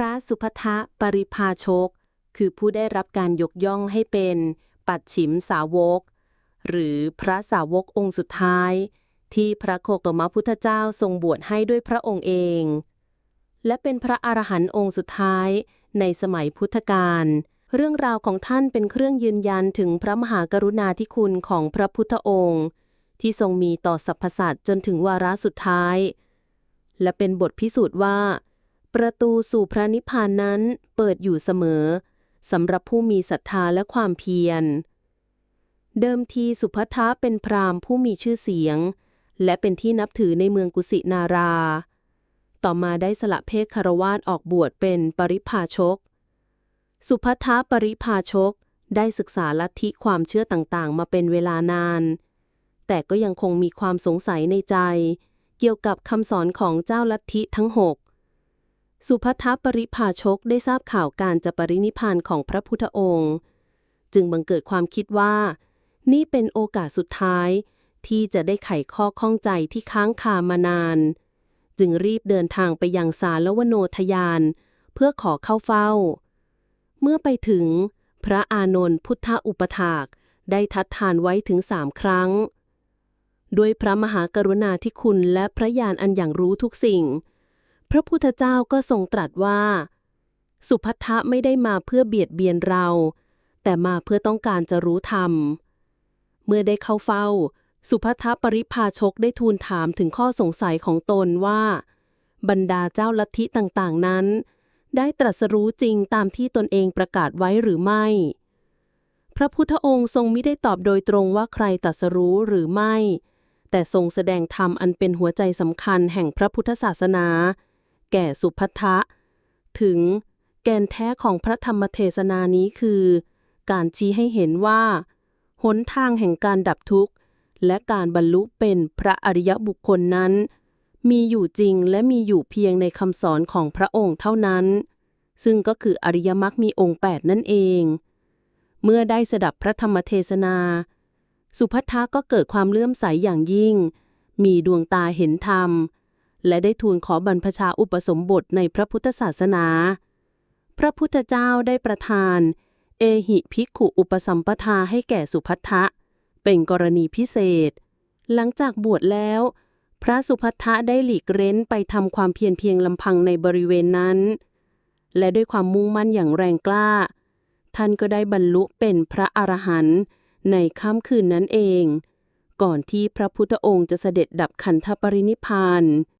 ระสุภทะปริภาชก คือผู้ได้รับการยกย่องให้เป็น ปัดฉิมสาวก หรือพระสาวกองค์สุดท้าย ที่พระโคตมพุทธเจ้าทรงบวชให้ด้วยพระองค์เอง และเป็นพระอรหันต์องค์สุดท้ายในสมัยพุทธกาลเรื่องราวของท่านเป็นเครื่องยืนยันถึงพระมหากรุณาธิคุณของพระพุทธองค์ ที่ทรงมีต่อสรรพสัตว์จนถึงวาระสุดท้าย และเป็นบทพิสูจน์ว่า ประตูสู่พระนิพพานนั้นเปิดอยู่เสมอสำหรับผู้มีศรัทธาและความเพียร เดิมทีสุภัทะเป็นพราหมณ์ผู้มีชื่อเสียง และเป็นที่นับถือในเมืองกุสินารา ต่อมาได้สละเพศคารวาสออกบวชเป็นปริพาชก สุภัทะปริพาชกได้ศึกษาลัทธิความเชื่อต่างๆ มาเป็นเวลานาน แต่ก็ยังคงมีความสงสัยในใจ เกี่ยวกับคำสอนของเจ้าลัทธิทั้งหก สุภัทปริภาชกได้ทราบข่าวการจะปรินิพพานของพระพุทธองค์ จึงบังเกิดความคิดว่า นี่เป็นโอกาสสุดท้าย ที่จะได้ไขข้อข้องใจที่ค้างคามานาน จึงรีบเดินทางไปยังสารวโนทยาน เพื่อขอเข้าเฝ้า เมื่อไปถึง พระอานนท์พุทธอุปถากได้ทัดทานไว้ถึงสามครั้ง ด้วยพระมหากรุณาธิคุณและพระญาณอันอย่างรู้ทุกสิ่ง พระพุทธเจ้าก็ทรงตรัสว่า สุภัททะไม่ได้มาเพื่อเบียดเบียนเรา แต่มาเพื่อต้องการจะรู้ธรรม เมื่อได้เข้าเฝ้า สุภัททปริพาชกได้ทูลถามถึงข้อสงสัยของตนว่า บรรดาเจ้าลัทธิต่างๆนั้น ได้ตรัสรู้จริงตามที่ตนเองประกาศไว้หรือไม่ พระพุทธองค์ทรงไม่ได้ตอบโดยตรงว่าใครตรัสรู้หรือไม่ แต่ทรงแสดงธรรมอันเป็นหัวใจสำคัญแห่งพระพุทธศาสนา แก่สุภัททะถึงแกนแท้ของพระธรรมเทศนานี้คือ การชี้ให้เห็นว่าหนทางแห่งการดับทุกข์ และการบรรลุเป็นพระอริยบุคคลนั้น มีอยู่จริงและมีอยู่เพียงในคำสอนของพระองค์เท่านั้น ซึ่งก็คืออริยมรรคมีองค์ 8 นั่นเอง เมื่อได้สดับพระธรรมเทศนา สุภัททะก็เกิดความเลื่อมใสอย่างยิ่ง มีดวงตาเห็นธรรม และได้ทูลขอบรรพชาอุปสมบทในพระพุทธศาสนา พระพุทธเจ้าได้ประทาน เอหิภิกขุอุปสัมปทาให้แก่สุภัททะเป็นกรณีพิเศษ หลังจากบวชแล้ว พระสุภัททะได้หลีกเร้นไปทำความเพียรเพียงลำพังในบริเวณนั้น และด้วยความมุ่งมั่นอย่างแรงกล้า ท่านก็ได้บรรลุเป็นพระอรหันต์ในค่ำคืนนั้นเองก่อนที่พระพุทธองค์จะเสด็จดับขันธปรินิพาน